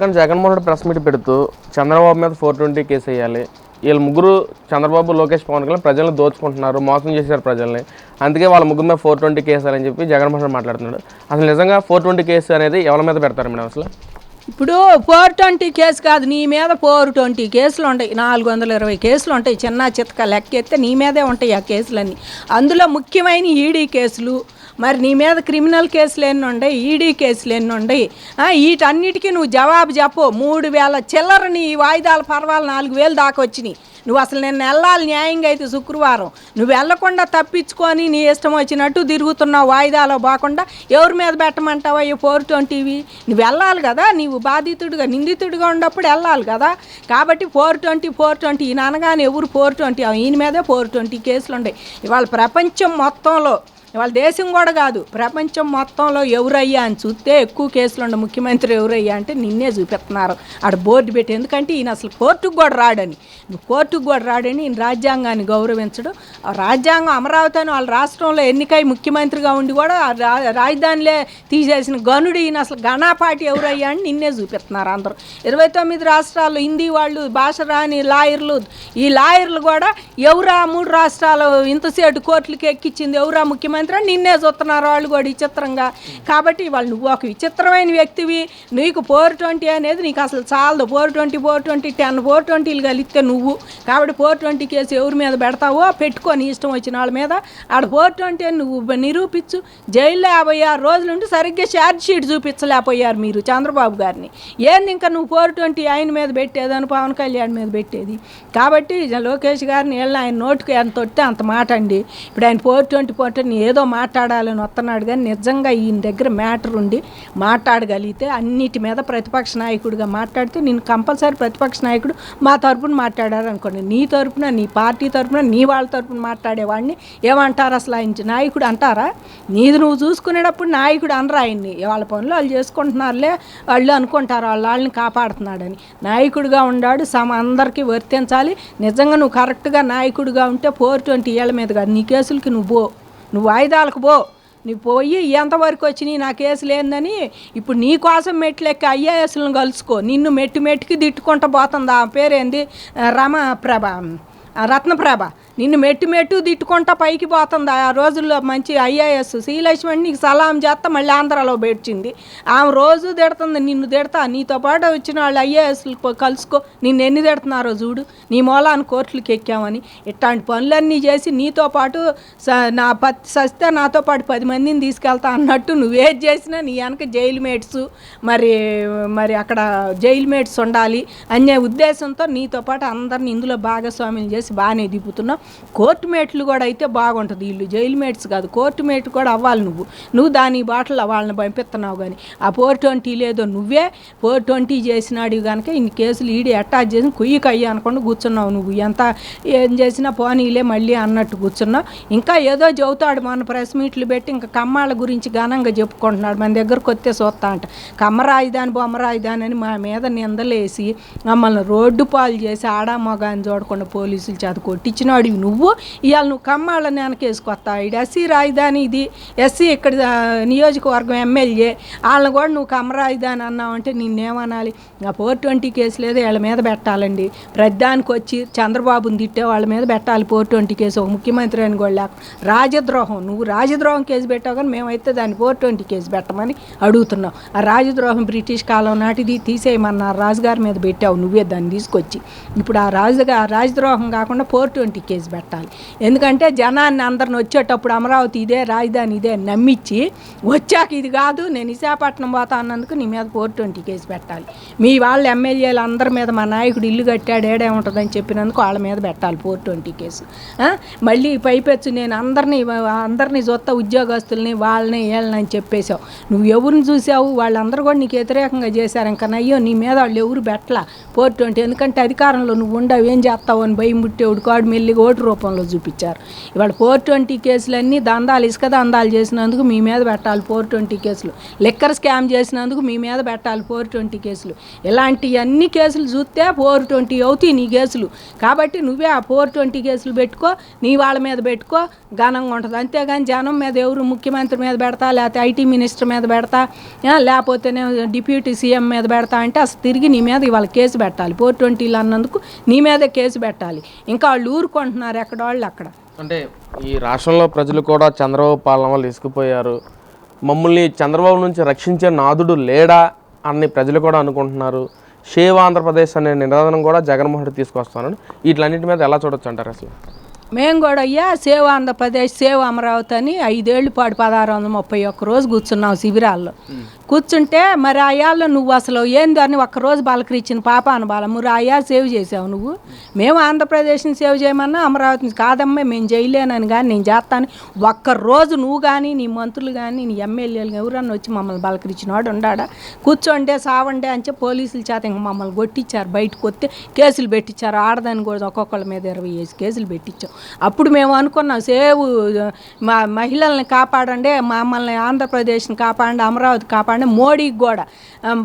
కానీ Jaganmohan Reddy press meet పెడుతూ చంద్రబాబు మీద ఫోర్ ట్వంటీ కేసు వేయాలి. వీళ్ళు ముగ్గురు చంద్రబాబు లోకేష్ పవన్ కళ్యాణ్ ప్రజలను దోచుకుంటున్నారు మోసం చేశారు ప్రజల్ని. అందుకే వాళ్ళ ముగ్గురు మీద ఫోర్ ట్వంటీ కేసు అని చెప్పి జగన్మోహన్ రెడ్డి మాట్లాడుతున్నాడు. అసలు నిజంగా ఫోర్ ట్వంటీ కేసు అనేది ఎవరి మీద పెడతారు మేడం అసలు? ఇప్పుడు ఫోర్ ట్వంటీ కేసు కాదు నీ మీద ఫోర్ ట్వంటీ కేసులు ఉంటాయి. నాలుగు వందల ఇరవై కేసులు ఉంటాయి. చిన్న చితక లెక్కెత్తే నీ మీదే ఉంటాయి ఆ కేసులన్నీ. అందులో ముఖ్యమైన ఈడీ కేసులు మరి నీ మీద క్రిమినల్ కేసులు ఎన్ని ఉన్నాయి ఈడీ కేసులు ఎన్ని ఉన్నాయి వీటన్నిటికీ నువ్వు జవాబు చెప్పు. మూడు వేల చిల్లర నీ వాయిదాల పర్వాలు నాలుగు వేలు దాకా వచ్చినాయి. నువ్వు అసలు నేను వెళ్ళాలి న్యాయంగా అయితే శుక్రవారం. నువ్వు వెళ్ళకుండా తప్పించుకొని నీ ఇష్టం వచ్చినట్టు తిరుగుతున్నావు వాయిదాలో బాకుండా. ఎవరి మీద పెట్టమంటావా ఈ ఫోర్ ట్వంటీవి నువ్వు వెళ్ళాలి కదా. నీవు బాధితుడిగా నిందితుడిగా ఉన్నప్పుడు వెళ్ళాలి కదా. కాబట్టి ఫోర్ ట్వంటీ ఫోర్ ట్వంటీ. ఈయన అనగానే ఎవరు ఫోర్ ట్వంటీ? ఈయన మీదే ఫోర్ ట్వంటీ కేసులు ఉన్నాయి ఇవాళ ప్రపంచం మొత్తంలో వాళ్ళ దేశం కూడా కాదు ప్రపంచం మొత్తంలో ఎవరయ్యా అని చూస్తే ఎక్కువ కేసులు ఉన్న ముఖ్యమంత్రి ఎవరయ్యా అంటే నిన్నే చూపిస్తున్నారు. ఆడ బోర్డు పెట్టి ఎందుకంటే ఈయన అసలు కోర్టుకు కూడా రాడని. కోర్టుకు కూడా రాడని ఈయన రాజ్యాంగాన్ని గౌరవించడం. ఆ రాజ్యాంగం అమరావతి అని వాళ్ళ రాష్ట్రంలో ఎన్నికై ముఖ్యమంత్రిగా ఉండి కూడా రా- రాజధానిలే తీసేసిన గనుడు ఈయన అసలు గణాపాటి ఎవరయ్యా అని నిన్నే చూపిస్తున్నారు అందరూ. ఇరవై తొమ్మిది రాష్ట్రాల్లో హిందీ వాళ్ళు భాష రాని లాయర్లు ఈ లాయర్లు కూడా ఎవరా మూడు రాష్ట్రాలు ఇంతసేటు కోర్టులకి ఎక్కించింది? ఎవరా ముఖ్యమంత్రి సాయంత్రం నిన్నే చూస్తున్నారు వాళ్ళు కూడా విచిత్రంగా. కాబట్టి వాళ్ళు నువ్వు ఒక విచిత్రమైన వ్యక్తివి. నీకు ఫోర్ ట్వంటీ అనేది నీకు అసలు చాలదు. Four twenty four twenty ten four ట్వంటీలు కలిస్తే నువ్వు. కాబట్టి ఫోర్ ట్వంటీ కేసు ఎవరి మీద పెడతావో పెట్టుకొని ఇష్టం వచ్చిన వాళ్ళ మీద. ఆడ ఫోర్ ట్వంటీ అని నువ్వు నిరూపించు. జైల్లో యాభై ఆరు రోజులు ఉండి సరిగ్గా ఛార్జ్ షీట్ చూపించలేకపోయారు మీరు చంద్రబాబు గారిని. ఏంది ఇంకా నువ్వు ఫోర్ ట్వంటీ ఆయన మీద పెట్టేదని పవన్ కళ్యాణ్ మీద పెట్టేది? కాబట్టి లోకేష్ గారిని వెళ్ళి ఆయన నోటుకు ఎంత వస్తే అంత మాట అండి. ఇప్పుడు ఆయన ఫోర్ ట్వంటీ ఫోర్ ట్వంటీ ఏదో మాట్లాడాలని వస్తున్నాడు కానీ నిజంగా ఈయన దగ్గర మ్యాటర్ ఉండి మాట్లాడగలిగితే అన్నిటి మీద ప్రతిపక్ష నాయకుడిగా మాట్లాడితే నేను కంపల్సరీ ప్రతిపక్ష నాయకుడు మా తరపున మాట్లాడారు అనుకోండి. నీ తరపున నీ పార్టీ తరపున నీ వాళ్ళ తరపున మాట్లాడేవాడిని ఏమంటారు అసలు ఆయన నాయకుడు అంటారా? నీది నువ్వు చూసుకునేటప్పుడు నాయకుడు అనరా ఆయన్ని? వాళ్ళ పనులు వాళ్ళు చేసుకుంటున్నారులే వాళ్ళు అనుకుంటారు వాళ్ళ వాళ్ళని కాపాడుతున్నాడని. నాయకుడిగా ఉన్నాడు సమ అందరికీ వర్తించాలి. నిజంగా నువ్వు కరెక్ట్గా నాయకుడిగా ఉంటే ఫోర్ ట్వంటీ ఏళ్ళ మీద కాదు నీ కేసులకి నువ్వు నువ్వు వాయిదాలకు పో. నువ్వు పోయి ఎంతవరకు వచ్చినాయి నా కేసు లేదని ఇప్పుడు నీ కోసం మెట్లెక్క ఐఏఎస్లను కలుసుకో. నిన్ను మెట్టు మెట్టుకి తిట్టుకుంటూ పోతుంది. ఆ పేరేంది? రమ ప్రభ రత్నప్రభ. నిన్ను మెట్టు మెట్టు తిట్టుకుంటా పైకి పోతుంది. ఆ రోజుల్లో మంచి ఐఏఎస్ శ్రీలక్ష్మి నీకు సలాం చేస్తా మళ్ళీ ఆంధ్రాలో పెట్టింది ఆమె రోజు తిడుతుంది నిన్ను తిడతా. నీతో పాటు వచ్చిన వాళ్ళు ఐఏఎస్లు కలుసుకో. నిన్ను ఎన్ని తిడుతున్నారో చూడు. నీ మూలాన్ని కోర్టులకు ఎక్కామని. ఇట్లాంటి పనులన్నీ చేసి నీతో పాటు స- నా పత్తి సస్తే నాతో పాటు పది మందిని తీసుకెళ్తా అన్నట్టు నువ్వేది చేసినా నీ వెనక జైలు మేట్స్. మరి మరి అక్కడ జైలు మేట్స్ ఉండాలి. అనే ఉద్దేశంతో నీతో పాటు అందరిని ఇందులో భాగస్వామ్యం చేసి బాగానే దిపుతున్నావు కోర్టు మేట్లు కూడా అయితే బాగుంటుంది. వీళ్ళు జైలు మేట్స్ కాదు. కోర్టు మేట్ కూడా అవ్వాలి నువ్వు. నువ్వు దాని బాటలు వాళ్ళని పంపిస్తున్నావు కానీ ఆ ఫోర్ ట్వంటీ లేదో నువ్వే ఫోర్ ట్వంటీ చేసినాడు కనుక ఇన్ని కేసులు ఈడి అటాచ్ చేసి కుయ్యికి అయ్యి అనుకుండా కూర్చున్నావు నువ్వు. ఎంత ఏం చేసినా పోనీలే మళ్ళీ అన్నట్టు కూర్చున్నావు. ఇంకా ఏదో చెబుతాడు మన ప్రెస్ మీట్లు పెట్టి ఇంకా కమ్మాళ్ళ గురించి ఘనంగా చెప్పుకుంటున్నాడు. మన దగ్గరకు వస్తే చూస్తా అంట. కమ్మ రాయిదాని బొమ్మ రాయిదాని అని మా మీద నిందలేసి మమ్మల్ని రోడ్డు పాలు చేసి ఆడా మగాని చూడకుండా పోలీసులు చేత కొట్టించినాడు నువ్వు. ఇవాళ నువ్వు కమ్మాళ్ళని వెనకేసుకొస్తావు ఇది ఎస్సీ రాజధాని ఇది. ఎస్సీ ఇక్కడ నియోజకవర్గం ఎమ్మెల్యే. వాళ్ళని కూడా నువ్వు కమ్మ రాజధాని అన్నావంటే నిన్నేమనాలి? ఆ ఫోర్ ట్వంటీ కేసు లేదు వీళ్ళ మీద పెట్టాలండి. ప్రతిదానికి వచ్చి చంద్రబాబుని తిట్టే వాళ్ళ మీద పెట్టాలి ఫోర్ ట్వంటీ కేసు. ఒక ముఖ్యమంత్రి అని కూడా లేక. రాజద్రోహం. నువ్వు రాజద్రోహం కేసు పెట్టావు కానీ మేమైతే దాన్ని ఫోర్ ట్వంటీ కేసు పెట్టమని అడుగుతున్నాం. ఆ రాజద్రోహం బ్రిటిష్ కాలం నాటిది. తీసేయమన్నారు. రాజుగారి మీద పెట్టావు నువ్వే దాన్ని తీసుకొచ్చి. ఇప్పుడు ఆ రాజుగా రాజద్రోహం కాకుండా ఫోర్ ట్వంటీ కేజీ పెట్టాలి. ఎందుకంటే జనాన్ని అందరిని వచ్చేటప్పుడు అమరావతి ఇదే రాజధాని ఇదే నమ్మించి వచ్చాక ఇది కాదు నేను విశాఖపట్నం పోతా అన్నందుకు నీ మీద ఫోర్ ట్వంటీ కేజీ పెట్టాలి. మీ వాళ్ళ ఎమ్మెల్యేలు అందరి మీద మా నాయకుడు ఇల్లు కట్టాడు ఏడే ఉంటుందని చెప్పినందుకు వాళ్ళ మీద పెట్టాలి ఫోర్ ట్వంటీ కేసు మళ్ళీ పైపెచ్చు నేను అందరినీ అందరినీ చూస్తా ఉద్యోగస్తుల్ని వాళ్ళని వీళ్ళని అని చెప్పేశావు. నువ్వు ఎవరిని చూసావు వాళ్ళందరూ కూడా నీకు వ్యతిరేకంగా చేశారు. ఇంకా అయ్యో నీ మీద వాళ్ళు ఎవరు పెట్టలా ఫోర్ ట్వంటీ? ఎందుకంటే అధికారంలో నువ్వు ఉండవు. ఏం చేస్తావు అని భయం పుట్టేవుడు కాడు మెల్లిగా ఓటు రూపంలో చూపించారు. ఇవాళ ఫోర్ ట్వంటీ కేసులన్నీ దందాలు ఇసుక దందాలు చేసినందుకు మీ మీద పెట్టాలి ఫోర్ ట్వంటీ కేసులు. లిక్కర్ స్కామ్ చేసినందుకు మీ మీద పెట్టాలి ఫోర్ ట్వంటీ కేసులు. ఇలాంటి అన్ని కేసులు చూస్తే ఫోర్ ట్వంటీ అవుతాయి నీ కేసులు. కాబట్టి నువ్వే ఆ ఫోర్ ట్వంటీ కేసులు పెట్టుకో నీ వాళ్ళ మీద పెట్టుకో ఘనంగా ఉంటుంది. అంతేగాని జనం మీద ఎవరు ముఖ్యమంత్రి మీద పెడతా లేకపోతే ఐటీ మినిస్టర్ మీద పెడతా లేకపోతేనే డిప్యూటీ సీఎం మీద పెడతా అంటే అసలు తిరిగి నీ మీద ఇవాళ కేసు పెట్టాలి. ఫోర్ ట్వంటీలు అన్నందుకు నీ మీదే కేసు పెట్టాలి. ఇంకా వాళ్ళు ఊరుకుంటున్నారు ఎక్కడ వాళ్ళు అక్కడ. అంటే ఈ రాష్ట్రంలో ప్రజలు కూడా చంద్రబాబు పాలన వల్ల ఇసుకుపోయారు. మమ్మల్ని చంద్రబాబు నుంచి రక్షించే నాదుడు లేడా అని ప్రజలు కూడా అనుకుంటున్నారు. షేవ్ ఆంధ్రప్రదేశ్ అనే నినాదం కూడా జగన్మోహన్ రెడ్డి తీసుకొస్తానని వీటిలన్నింటి మీద ఎలా చూడొచ్చు అంటారు అసలు? మేము కూడా అయ్యా సేవ ఆంధ్రప్రదేశ్ సేవ అమరావతి అని ఐదేళ్ళు పాటు పదహారు వందల ముప్పై ఒక్క రోజు కూర్చున్నాం శిబిరాల్లో. కూర్చుంటే మరి ఆ ఏళ్ళ నువ్వు అసలు ఏంది అని ఒక్కరోజు బాలకరిచ్చిన పాపాన బాల. మరి ఆ సేవ్ చేసావు నువ్వు. మేము ఆంధ్రప్రదేశ్ని సేవ్ చేయమన్నా అమరావతిని కాదమ్మా మేము చేయలేనని కానీ నేను చేస్తాను ఒక్కరోజు నువ్వు కానీ నీ మంత్రులు కానీ నీ ఎమ్మెల్యేలు ఎవరన్నా వచ్చి మమ్మల్ని బలకరించిన వాడు ఉండాడా? కూర్చోండే సావండే అని చెప్పి పోలీసుల చేత ఇంక మమ్మల్ని కొట్టించారు. బయటకు వస్తే కేసులు పెట్టించారు. ఆడదాన్ని కూడా ఒక్కొక్కళ్ళ మీద ఇరవై వేసి కేసులు పెట్టించాం. అప్పుడు మేము అనుకున్నాం సేవ్ మా మహిళల్ని కాపాడండి మమ్మల్ని ఆంధ్రప్రదేశ్ని కాపాడండి అమరావతి కాపాడండి మోడీకి కూడా.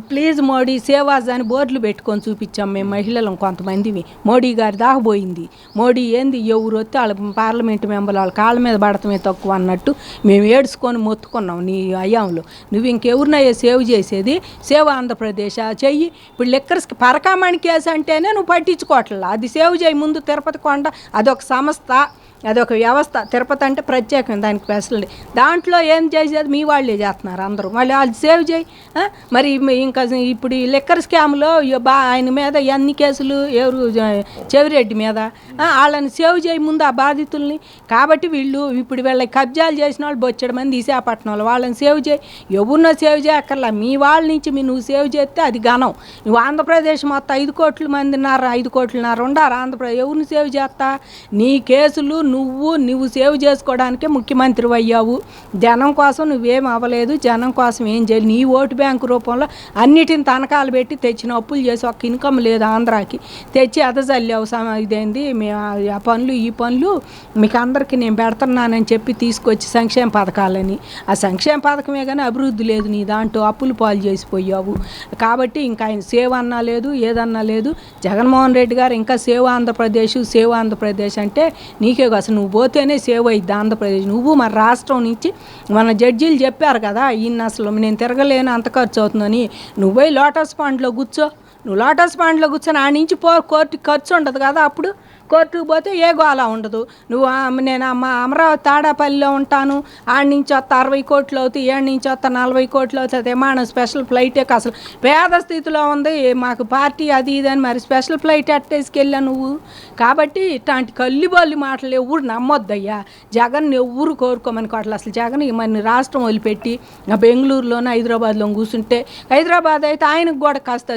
ప్లీజ్ మోడీ సేవాజ్ అని బోర్డులు పెట్టుకొని చూపించాం మేము మహిళలం కొంతమందివి. మోడీ గారి దాకపోయింది మోడీ ఏంది ఎవరు వస్తే వాళ్ళ పార్లమెంట్ మెంబర్లు వాళ్ళ కాళ్ళ మీద పడటమే తక్కువ అన్నట్టు మేము ఏడుచుకొని మొత్తుకున్నాం నీ అయ్యాంలో. నువ్వు ఇంకెవరినయ్యా సేవ్ చేసేది? సేవ ఆంధ్రప్రదేశ్? ఆ చెయ్యి. ఇప్పుడు లెక్కర్స్కి పరకామణి కేసు అంటేనే నువ్వు పట్టించుకోవట్లా అది సేవ్ చేయి ముందు తిరుపతి కొండ అదొక సంస్థ swasta. అదొక వ్యవస్థ. తిరుపతి అంటే ప్రత్యేకం దానికి ఫెసిలిటీ దాంట్లో ఏం చేసేది? మీ వాళ్ళే చేస్తున్నారు అందరూ. మళ్ళీ వాళ్ళు సేవ్ చేయి. మరి ఇంకా ఇప్పుడు ఈ లిక్కర్ స్కామ్లో బా ఆయన మీద ఎన్ని కేసులు? ఎవరు చెవిరెడ్డి మీద. వాళ్ళని సేవ్ చేయి ముందు ఆ బాధితుల్ని. కాబట్టి వీళ్ళు ఇప్పుడు వీళ్ళకి కబ్జాలు చేసిన వాళ్ళు బొచ్చడం మంది విశాఖపట్నం వాళ్ళు. వాళ్ళని సేవ్ చేయి. ఎవరినో సేవ్ చేయక్కర్లా. మీ వాళ్ళ నుంచి మీ నువ్వు సేవ్ చేస్తే అది ఘనం. నువ్వు ఆంధ్రప్రదేశ్ మొత్తం ఐదు కోట్ల మంది ఉన్నారు ఐదు కోట్లున్నారు ఉండారు? ఆంధ్రప్రదేశ్ ఎవరిని సేవ్ చేస్తా? నీ కేసులు నువ్వు నువ్వు సేవ్ చేసుకోవడానికే ముఖ్యమంత్రి అయ్యావు జనం కోసం నువ్వేం అవ్వలేదు జనం కోసం ఏం చేయాలి నీ ఓటు బ్యాంకు రూపంలో అన్నిటిని తనఖాలు పెట్టి తెచ్చిన అప్పులు చేసి ఒక్క ఇన్కమ్ లేదు ఆంధ్రాకి. తెచ్చి అదజల్లావు ఇదేంది మేము ఆ- పనులు ఈ పనులు మీకు అందరికీ నేను పెడుతున్నానని చెప్పి తీసుకొచ్చి సంక్షేమ పథకాలని. ఆ సంక్షేమ పథకమే కానీ అభివృద్ధి లేదు నీ దాంట్లో అప్పులు పాలు చేసిపోయావు కాబట్టి ఇంకా ఆయన సేవ్ అన్నా లేదు ఏదన్నా లేదు. జగన్మోహన్ రెడ్డి గారు ఇంకా సేవ్ ఆంధ్రప్రదేశ్ సేవ్ ఆంధ్రప్రదేశ్ అంటే నీకే కాదు. అసలు నువ్వు పోతేనే సేవ్ అయ్యిద్ది ఆంధ్రప్రదేశ్. నువ్వు మన రాష్ట్రం నుంచి మన జడ్జీలు చెప్పారు కదా ఈయన అసలు నేను తిరగలేను అంత ఖర్చు అవుతుందని. నువ్వే లోటస్ పాండ్లో కూర్చో. నువ్వు లోటస్ పాండ్లో కూర్చొని ఆ నుంచి పో కోర్టు ఖర్చు ఉండదు కదా అప్పుడు. కోర్టుకు పోతే ఏ గోళ ఉండదు. నువ్వు నేను మా అమరావతి తాడాపల్లిలో ఉంటాను. ఆడ నుంచి వస్తా అరవై కోట్లు అవుతాయి ఏడు నుంచి వస్తా నలభై కోట్లు అవుతుంది విమానం స్పెషల్ ఫ్లైట్ అసలు పేద స్థితిలో ఉంది. మాకు పార్టీ అది ఇది అని మరి స్పెషల్ ఫ్లైట్ అట్టేసుకెళ్ళా నువ్వు? కాబట్టి ఇట్లాంటి కల్లిబొల్లి మాటలు ఎవరు నమ్మొద్దయ్యా. జగన్ ఎవరు కోరుకోమని కోట్ల అసలు జగన్ ఈ మన రాష్ట్రం వదిలిపెట్టి ఆ బెంగళూరులోనే హైదరాబాద్లో కూర్చుంటే హైదరాబాద్ అయితే ఆయనకు కూడా కాస్త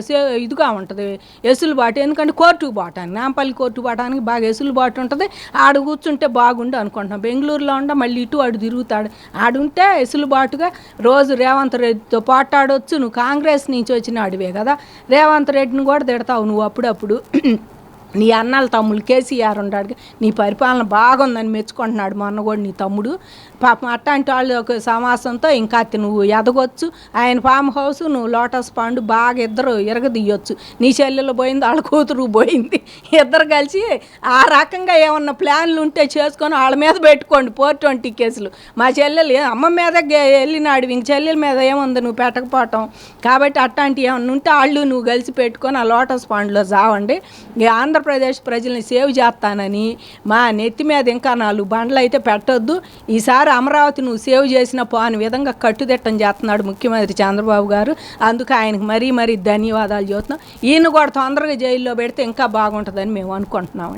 ఇదిగా ఉంటుంది. ఎసులుబాటు. ఎందుకంటే కోర్టుకు పోవటానికి నాంపల్లి కోర్టు పోవటానికి బాగా ఎసులుబాటు ఉంటుంది. ఆడ కూర్చుంటే బాగుండు అనుకుంటున్నాం. బెంగళూరులో ఉండ మళ్ళీ ఇటు అటు తిరుగుతాడు. ఆడుంటే ఎసులుబాటుగా రోజు రేవంత్ రెడ్డితో పోటాడొచ్చు నువ్వు కాంగ్రెస్ నుంచి వచ్చిన అడివే కదా. రేవంత్ రెడ్డిని కూడా తిడతావు నువ్వు అప్పుడప్పుడు. నీ అన్నల తమ్ముడు కేసీఆర్ ఉన్నాడు. నీ పరిపాలన బాగుందని మెచ్చుకుంటున్నాడు మొన్న కూడా నీ తమ్ముడు. పాపం అట్లాంటి వాళ్ళు ఒక సమాసంతో ఇంకా నువ్వు ఎదగొచ్చు. ఆయన ఫామ్ హౌస్ నువ్వు లోటస్ పాండు బాగా ఇద్దరు ఇరగదీయొచ్చు. నీ చెల్లెలు పోయింది వాళ్ళ కూతురు పోయింది. ఇద్దరు కలిసి ఆ రకంగా ఏమన్నా ప్లాన్లు ఉంటే చేసుకొని వాళ్ళ మీద పెట్టుకోండి ఫోర్ ట్వంటీ కేసులు. మా చెల్లెలు అమ్మ మీద వెళ్ళినాడు ఇంక చెల్లెల మీద ఏముంది నువ్వు పెట్టకపోవటం? కాబట్టి అట్లాంటివి ఏమన్నా ఉంటే వాళ్ళు నువ్వు కలిసి పెట్టుకొని ఆ లోటస్ పాండ్లో జావండి ఆంధ్ర ఆంధ్రప్రదేశ్ ప్రజల్ని సేవ్ చేస్తానని మా నెత్తి మీద ఇంకా నాలుగు బండ్లు అయితే పెట్టొద్దు. ఈసారి అమరావతి నువ్వు సేవ్ చేసిన పోని విధంగా కట్టుదిట్టం చేస్తున్నాడు ముఖ్యమంత్రి చంద్రబాబు గారు. అందుకు ఆయనకు మరీ మరీ ధన్యవాదాలు చూస్తున్నాం ఈయన కూడా తొందరగా జైల్లో పెడితే ఇంకా బాగుంటుందని మేము అనుకుంటున్నామండి.